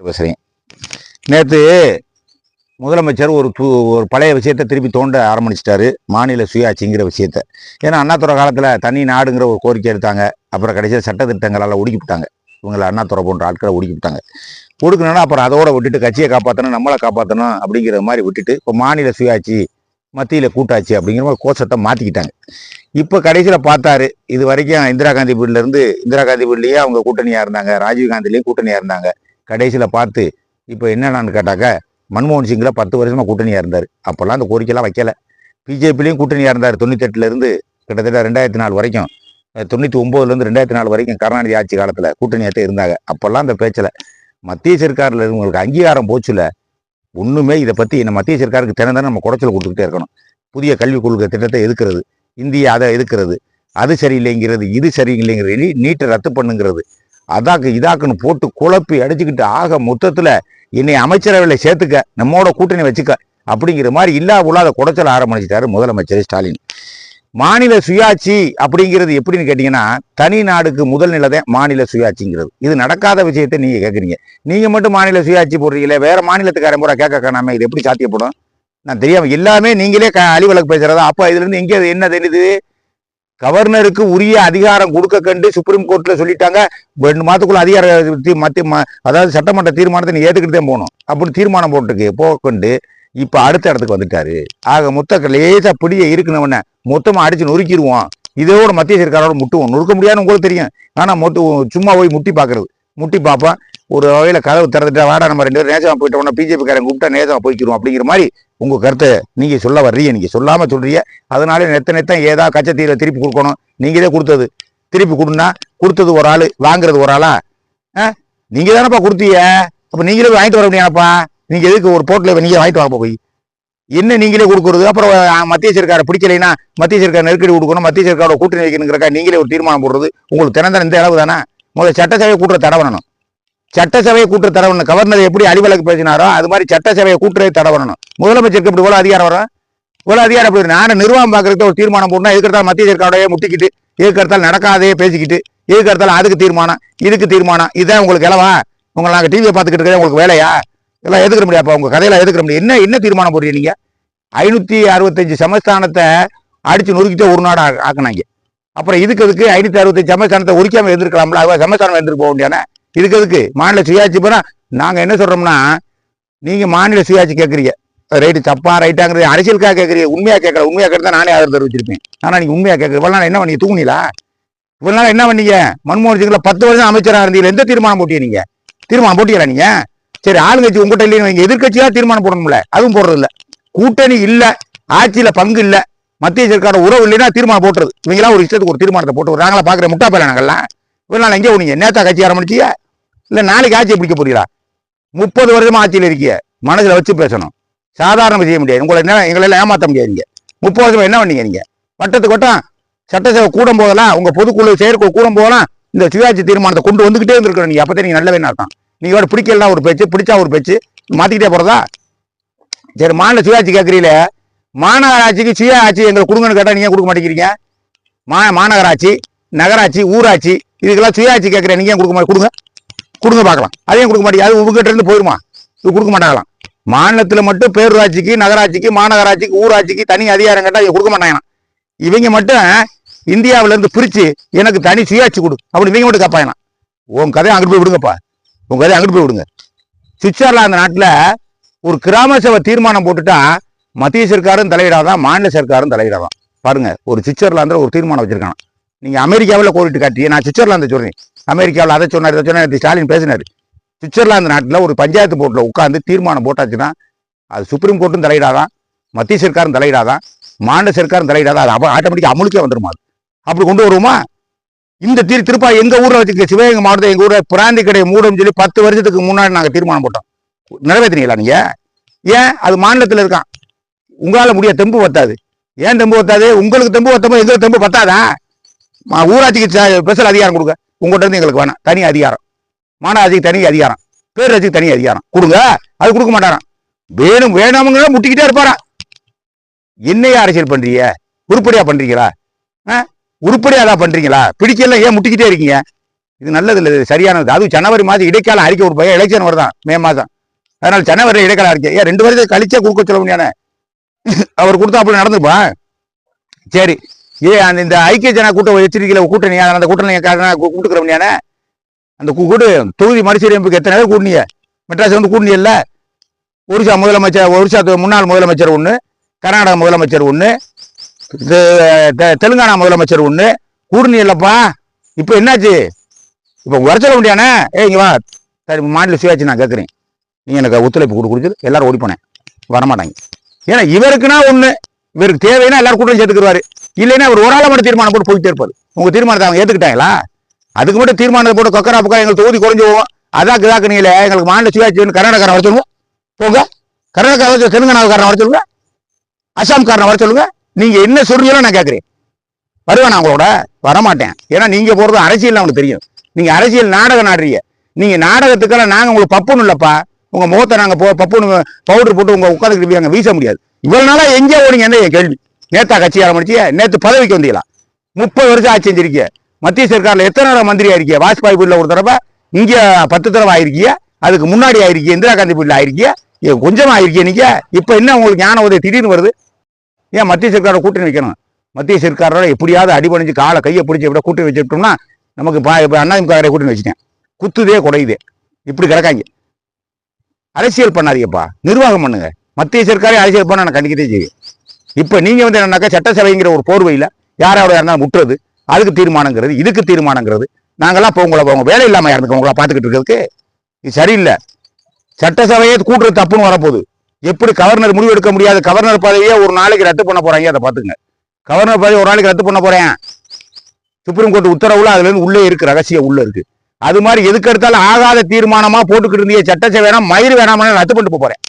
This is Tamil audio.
பேசுகிறேன் நேற்று முதலமைச்சர் ஒரு து ஒரு பழைய விஷயத்தை திருப்பி தோண்ட ஆரம்பிச்சிட்டாரு மாநில சுயாட்சிங்கிற விஷயத்த. ஏன்னா அண்ணாத்துறை காலத்தில் தனி நாடுங்கிற ஒரு கோரிக்கை எடுத்தாங்க. அப்புறம் கடைசியில் சட்டத்திட்டங்களால் ஒடுக்கிவிட்டாங்க இவங்களை அண்ணாத்துறை போன்ற ஆட்களை ஒடுக்கிவிட்டாங்க ஒடுக்கணும்னா அப்புறம் அதோட விட்டுட்டு கட்சியை காப்பாற்றணும் நம்மளை காப்பாற்றணும் அப்படிங்கிற மாதிரி விட்டுட்டு இப்போ மாநில சுயாட்சி மத்தியில் கூட்டாட்சி அப்படிங்கிற மாதிரி கோஷத்தை மாற்றிக்கிட்டாங்க இப்போ கடைசியில் பார்த்தாரு இது வரைக்கும் இந்திரா காந்தி பீரியட்லேருந்து இந்திரா காந்தி பீரியட்லேயே அவங்க கூட்டணியாக இருந்தாங்க ராஜீவ் காந்திலேயும் கூட்டணியாக இருந்தாங்க. கடைசியில் பார்த்து இப்போ என்னென்னு கேட்டாக்க மன்மோகன் சிங்கில் பத்து வருஷமாக கூட்டணியாக இருந்தார். அப்போல்லாம் அந்த கோரிக்கைலாம் வைக்கல. பிஜேபிலையும் கூட்டணியாக இருந்தார். தொண்ணூத்தெட்டுலேருந்து கிட்டத்தட்ட ரெண்டாயிரத்தி நாலு வரைக்கும் தொண்ணூற்றி ஒம்போதுலேருந்து ரெண்டாயிரத்தி நாலு வரைக்கும் கருணாநிதி ஆட்சி காலத்தில் கூட்டணியாகத்தான் இருந்தாங்க. அப்போல்லாம் அந்த பேச்சில். மத்திய சர்க்காரில் உங்களுக்கு அங்கீகாரம் போச்சுல ஒன்றுமே இதை பற்றி இந்த மத்திய சர்க்காருக்கு தினம் நம்ம குடைச்சல் கொடுத்துக்கிட்டே இருக்கணும். புதிய கல்விக் கொள்கை திட்டத்தை எதுக்கிறது? இந்தியா அதை எதுக்குறது? அது சரியில்லைங்கிறது இது சரியில்லைங்கிறது நீட்டை ரத்து பண்ணுங்கிறது அதாக்கு இதாக்குன்னு போட்டு குழப்பி அடிச்சுக்கிட்டு ஆக மொத்தத்தில் என்னை அமைச்சரவையில் சேர்த்துக்க நம்மோட கூட்டணி வச்சுக்க அப்படிங்கிற மாதிரி இல்லா உள்ளாத குடைச்சல் ஆரம்பிச்சிட்டாரு முதலமைச்சர் ஸ்டாலின். மாநில சுயாட்சி அப்படிங்கிறது எப்படின்னு கேட்டிங்கன்னா தனி நாடுக்கு முதல் நிலை மாநில சுயாட்சிங்கிறது. இது நடக்காத விஷயத்தை நீங்கள் கேட்குறீங்க நீங்கள் மட்டும் மாநில சுயாட்சி போடுறீங்களே வேறு மாநிலத்துக்காரன் பூரா கேட்க காணாமல் இது எப்படி சாத்தியப்படும்? நான் தெரியாமல் எல்லாமே நீங்களே க அலிவலக்கு பேசுகிறதா அப்போ இதுலேருந்து எங்கே என்ன தெரியுது கவர்னருக்கு உரிய அதிகாரம் கொடுக்க கண்டு சுப்ரீம் கோர்ட்ல சொல்லிட்டாங்க. ரெண்டு மாதத்துக்குள்ள அதிகார மத்திய ம- அதாவது சட்டமன்ற தீர்மானத்தை நீ ஏத்துக்கிட்டு தான் போகணும். அப்படின்னு தீர்மானம் போட்டுருக்கு. போக்கொண்டு இப்ப அடுத்த இடத்துக்கு வந்துட்டாரு. ஆக மொத்த லேசா பிடிய இருக்குனவன மொத்தமா அடிச்சு நொறுக்கிடுவோம். இதோட மத்திய சர்க்காரோட முட்டுவோம். நொறுக்க முடியாதுன்னு உங்களுக்கு தெரியும். ஆனா மொத்த சும்மா போய் முட்டி பாக்குறது. முட்டி பார்ப்போம் ஒரு வகையில் கதவு திறந்துட்டா வாடா நம்ம ரெண்டு பேரும் நேசமாக போயிட்ட உடனே பிஜேபி காரன் கூப்பிட்டா நேசமாக போய்க்கிறோம் அப்படிங்கிற மாதிரி உங்கள் கருத்தை நீங்கள் சொல்ல வர்றீங்க. நீங்கள் சொல்லாமல் சொல்கிறீங்க அதனால நெத்த நெத்தம் ஏதா கச்சத்தீரை திருப்பி கொடுக்கணும். நீங்களே கொடுத்தது. திருப்பி கொடுனா கொடுத்தது ஒரு ஆள் வாங்குறது ஒரு ஆளா? ஆ? நீங்கள் தானப்பா கொடுத்தீங்க? அப்போ நீங்களே வாங்கிட்டு வர முடியாதுப்பா. நீங்கள் எதுக்கு ஒரு போட்டில் நீங்கள் வாங்கிட்டு வாங்க போய்? என்ன நீங்களே கொடுக்குறது? அப்புறம் மத்திய சர்க்காரை பிடிக்கலைன்னா மத்திய சர்க்கார் நெருக்கடி கொடுக்கணும் மத்திய சர்க்காரோட கூட்டணி வைக்கணுங்கிறக்கா நீங்களே ஒரு தீர்மானம் போடுறது. உங்களுக்கு தினம் இந்த அளவு தானே? முதல்ல சட்டசபையை கூட்டுற தடை பண்ணணும் சட்டசபையை கூட்டுற தடை பண்ணணும் கவர்னர் எப்படி அடிவழக்கு பேசினாரோ அது மாதிரி சட்டசபையை கூட்டுறதை தடை பண்ணணும் முதலமைச்சருக்கு இப்படி இவ்வளோ அதிகாரம் வரும்? இவ்வளோ அதிகாரம் எப்படி நானும் நிர்வாகம் பார்க்கறதுக்கு ஒரு தீர்மானம் போடணும். எதுக்கெடுத்தாலும் மத்திய சர்க்காரோடய முட்டிக்கிட்டு எதுக்கெடுத்தாலும் நடக்காதே பேசிக்கிட்டு எதுக்கெடுத்தாலும் அதுக்கு தீர்மானம் இதுக்கு தீர்மானம். இதான் உங்களுக்கு இலவா? உங்களை நாங்கள் டிவியை பார்த்துக்கிட்டு இருக்கிறது உங்களுக்கு வேலையா? இதெல்லாம் எதுக்கிற அப்போ? உங்கள் கதையில் எதுக்கிற முடியும்? என்ன என்ன தீர்மானம் போடுறீங்க நீங்கள் ஐநூற்றி அறுபத்தஞ்சு சமஸ்தானத்தை அடித்து நொறுக்கிட்டு ஒரு நாடு ஆக்கினாங்க ஆக்குனாங்க. அப்புறம் இதுக்கு அதுக்கு ஐநூத்தி அறுபத்தஞ்சு சமஸ்தானத்தை ஒரிக்காம இருந்திருக்கலாம்ல? அவ சமஸ்தானம் இருந்துட்டு போக வேண்டியானே இதுக்கு அதுக்கு மாநில சுயாட்சி போனால் நாங்கள் என்ன சொல்கிறோம்னா நீங்கள் மாநில சுயாட்சி கேட்குறீங்க ரைட்டு தப்பா ரைட்டாங்கிறது அரசியலுக்காக கேட்குறீங்க உண்மையா கேட்கல கேட்டு தான் நானே ஆதரவு தெரிவிச்சிருப்பேன். ஆனால் நீங்கள் உண்மையாக கேட்குற இவ்வளோ நாள் என்ன பண்ணி தூங்குனீங்களா? இவ்வளோ நாள் என்ன பண்ணீங்க? மன்மோகன் சிங்கில் பத்து வருஷம் அமைச்சராக இருந்தீங்க எந்த தீர்மானம் போட்டீங்க நீங்கள் தீர்மானம் போட்டீங்களா நீங்க? சரி ஆளுங்கட்சி உங்கள்கிட்ட இல்லைன்னு வைங்க. தீர்மானம் போடணும்ல? அதுவும் போடுறதில்ல. கூட்டணி இல்லை. ஆட்சியில் பங்கு இல்லை. மத்திய சர்க்காரோட உறவு இல்லைன்னா தீர்மானம் போட்டுறது. இவங்களாம் ஒரு இஷ்டத்துக்கு ஒரு தீர்மானத்தை போட்டு நாங்களா பார்க்குற முட்டா பேல நாங்கள்லாம். நாள் எங்கே நீங்க நேத்தா கட்சி ஆரம்பிச்சியா இல்லை நாளைக்கு ஆட்சியை பிடிக்க போறீங்களா? முப்பது வருஷமா ஆட்சியில் இருக்கீங்க மனசில் வச்சு பேசணும். சாதாரண செய்ய முடியாது. உங்களை என்ன எங்களெல்லாம் ஏமாற்ற ஏமாத்த முடியாது நீங்கள் முப்பது வருஷமா என்ன பண்ணீங்க நீங்கள் வட்டத்துக்கு வட்டம் சட்டசபை கூடும் போதெல்லாம் உங்கள் பொதுக்குழு செயற்குழு கூடும் போதெல்லாம் இந்த சுயாட்சி தீர்மானத்தை கொண்டு வந்துக்கிட்டே இருந்திருக்கணும் அப்போ தான் நீங்கள் நல்லவே அர்த்தம் நீங்கள் கூட பிடிக்கலாம் ஒரு பேச்சு பிடிச்சா ஒரு பேச்சு மாற்றிக்கிட்டே போகிறதா சரி மாநில சுயாட்சி கேட்குறீங்களே மாநகராட்சிக்கு சுய ஆட்சி எங்களுக்கு கொடுங்கன்னு கேட்டால் நீங்க கொடுக்க மாட்டேங்கிறீங்க? மா மாநகராட்சி நகராட்சி ஊராட்சி இதுக்கெல்லாம் சுயாட்சி கேட்குறேன். நீங்க கொடுக்க மாட்டே கொடுங்க. கொடுங்க பார்க்கலாம். அதையும் கொடுக்க மாட்டேங்க? அது உங்ககிட்ட இருந்து போயிருமா? இது கொடுக்க மாட்டாங்களாம். மாநிலத்தில் மட்டும் பேரூராட்சிக்கு நகராட்சிக்கு மாநகராட்சிக்கு ஊராட்சிக்கு தனி அதிகாரம் கேட்டால் கொடுக்க மாட்டாங்களாம். இவங்க மட்டும் இந்தியாவிலேருந்து பிரித்து எனக்கு தனி சுயாட்சி கொடு அப்படின்னு இவங்க மட்டும் கேட்பாங்களாம். உன் கதையை அங்கிட்டு போய் விடுங்கப்பா. உங்க கதையை அங்கிட்டு போய் விடுங்க. சுவிட்சர்லாந்து நாட்டில் ஒரு கிராம சபை தீர்மானம் போட்டுட்டா மத்திய சர்க்காரும் தலையிடாதான் மாநில சர்க்காரும் தலையிடாதான். பாருங்க ஒரு சுவிட்சர்லாந்துல ஒரு தீர்மானம் வச்சிருக்காங்க. நீங்க அமெரிக்காவில் கோரிட்டு காட்டி நான் சுவிட்சர்லாந்து சொல்றேன். அமெரிக்காவில் அதை சொன்னார் இதை சொன்னார் ஸ்டாலின் பேசினார். சுவிட்சர்லாந்து நாட்டில் ஒரு பஞ்சாயத்து போர்ட்டில் உட்காந்து தீர்மானம் போட்டாச்சுன்னா அது சுப்ரீம் கோர்ட்டும் தலையிடாதான் மத்திய சர்க்காரும் தலையிடாதான் மாநில சர்க்காரும் தலையிடாதான் அது அப்போ ஆட்டோமேட்டிக்காக அமுலுக்கே வந்துருமா அது? அப்படி கொண்டு வருவோமா? இந்த தீர் திருப்பா எங்கள் ஊரில் வச்சுக்க சிவகங்கை மாவட்டத்தை எங்கள் ஊரில் பிராந்தி கடை மூடும் சொல்லி பத்து வருஷத்துக்கு முன்னாடி நாங்கள் தீர்மானம் போட்டோம். நிறைவேற்றினீங்களா நீங்கள் ஏன்? அது மாநிலத்தில் இருக்கான். உங்களால் முடிய தெம்பு பத்தாது ஏன் தெம்பு பத்தாது உங்களுக்கு தெம்பு பத்தமோ எங்களுக்கு தெம்பு பத்தாதான் மா- ஊராட்சிக்கு ஸ்பெஷல் அதிகாரம் கொடுங்க. உங்கள்கிட்ட இருந்து எங்களுக்கு வேணாம். தனி அதிகாரம். மாநகராட்சிக்கு தனி அதிகாரம். பேரூராட்சிக்கு தனி அதிகாரம். கொடுங்க. அது கொடுக்க மாட்டாரான் வேணும் வேணாமுங்க முட்டிக்கிட்டே இருப்பாரா என்னையா அரசியல் பண்றீங்க? உருப்படியா பண்றீங்களா? ஆ? உருப்படியா தான் பண்றீங்களா? பிடிக்கல ஏன் முட்டிக்கிட்டே இருக்கீங்க? இது நல்லது இல்லை சரியானது. அது ஜனவரி மாதம் இடைக்கால அறிக்கை ஒரு பையன் எலெக்ஷன் வருதான் மே மாதம். அதனால ஜனவரி இடைக்கால அறிக்கை. ஏன் ரெண்டு வருஷம் கழிச்சே கொடுக்க சொல்ல முடியானே? அவர் கொடுத்தா அப்படி நடந்துப்பா. சரி. ஏ அந்த இந்த ஐக்கிய ஜன கூட்டம் வச்சிருக்கல கூட்டணி அந்த கூட்டணி கூட்டுக்கிற முடியானே அந்த கூ- கூட்டு தொகுதி மறுசீரமைப்புக்கு எத்தனை பேர் கூட்டணிய மெட்ராஸ் வந்து கூட்டணி இல்லை? ஒரிசா முதலமைச்சர் ஒரிசா முன்னாள் முதலமைச்சர் ஒன்று கர்நாடக முதலமைச்சர் ஒன்று தெலுங்கானா முதலமைச்சர் ஒன்று கூட்டணி இல்லைப்பா. இப்போ என்னாச்சு? இப்போ உரைச்சல முடியானே ஏ வா. சரி மாநில சுயாட்சி நான் கேட்குறேன் நீங்கள் எனக்கு ஒத்துழைப்பு கொடு கொடுத்து எல்லாரும் ஓடி போனேன் வரமாட்டாங்க. ஏன்னா இவருக்குன்னா ஒண்ணு இவருக்கு தேவைன்னா எல்லாரும் கூட்டம் சேர்த்துக்குவாரு இல்லைன்னா அவர் ஒரு ஆளை மட்டும் தீர்மானம் போட்டு போயிட்டே இருப்பாரு. உங்க தீர்மானத்தை அவங்க ஏத்துக்கிட்டாங்களா? அதுக்கு மட்டும் தீர்மானத்தை போட்டு கொக்கரா பக்கம் எங்களுக்கு தொகுதி குறைஞ்சு போவோம் அதாக்கு இதாக்கு நீல எங்களுக்கு மாநில சுயாட்சி கர்நாடகாரன் வர சொல்லுங்க. போங்க. கர்நாடகா வர தெலுங்கானாக்காரன் வர சொல்லுங்க. அசாம்காரன் வர சொல்லுங்க. நீங்க என்ன சொல்றீங்களோ நான் கேட்கறேன். வருவேன் நான் உங்களோட. வரமாட்டேன். ஏன்னா நீங்க போறது அரசியல் அவனுக்கு தெரியும். நீங்க அரசியல் நாடகம் நாடுறீங்க. நீங்க நாடகத்துக்கெல்லாம் நாங்கள் உங்களுக்கு பப்புன்னு இல்லப்பா. உங்கள் முகத்தை நாங்கள் போ பப்புன்னு பவுடர் போட்டு உங்கள் உட்காந்துக்கிட்டு அங்கே வீச முடியாது. இவ்வளோ நாளாக எங்கே ஓடிங்க என் கேள்வி? நேத்தா கட்சி ஆரம்பிச்சியா நேற்று பதவிக்கு வந்தீங்களா? முப்பது வருஷம் ஆட்சி செஞ்சிருக்கிய மத்திய சர்க்காரில் எத்தனை தடவை மந்திரி ஆயிருக்கிய? வாஜ்பாய் வீட்டில் ஒரு தடவை இங்கே பத்து தடவை ஆயிருக்கிய? அதுக்கு முன்னாடி ஆயிருக்கிய? இந்திரா காந்தி வீட்டில் ஆயிருக்கிய? ஏன் கொஞ்சமா ஆயிருக்கிய நீங்கள் இப்போ என்ன உங்களுக்கு ஞான உதவி திடீர்னு வருது? ஏன் மத்திய சர்க்காரோட கூட்டணி வைக்கணும்? மத்திய சர்க்காரோட எப்படியாவது அடிபணிஞ்சு காலை கையை பிடிச்சி எப்படியா கூட்டணி வச்சுட்டோம்னா நமக்கு பா இப்போ அண்ணாதிமுக கூட்டணி வச்சுட்டேன். குத்துதே குறையுதே இப்படி கிடக்காங்க. அரசியல் பண்ணாதீங்கப்பா. நிர்வாகம் பண்ணுங்க. மத்திய சர்க்காரே அரசியல் பண்ண நான் கண்டிக்கதே செய்வேன். இப்போ நீங்கள் வந்து என்னன்னாக்கா சட்டசபைங்கிற ஒரு போர்வையில் யாரோட இருந்தாலும் முட்டுறது அதுக்கு தீர்மானங்கிறது இதுக்கு தீர்மானங்கிறது. நாங்கள்லாம் இப்போ உங்களை உங்கள் வேலை இல்லாமல் இருந்துக்கோங்க உங்களை பார்த்துக்கிட்டு இருக்கிறதுக்கு இது சரியில்லை. சட்டசபையே கூட்டுறது தப்புன்னு வரப்போகுது. எப்படி கவர்னர் முடிவு எடுக்க முடியாது? கவர்னர் பதவியே ஒரு நாளைக்கு ரத்து பண்ண போகிறாங்க அதை பார்த்துங்க கவர்னர் பதவி ஒரு நாளைக்கு ரத்து பண்ண போகிறேன் சுப்ரீம் கோர்ட் உத்தரவுல அதுலேருந்து உள்ளே இருக்குது ரகசியம் உள்ளே இருக்குது அது மாதிரி எதுக்கு எடுத்தாலும் ஆகாத தீர்மானமா போட்டுக்கிட்டு இருந்தீங்க சட்டசபை வேணாம் மயிர் வேணாம் ரத்து பண்ணிட்டு போறேன்.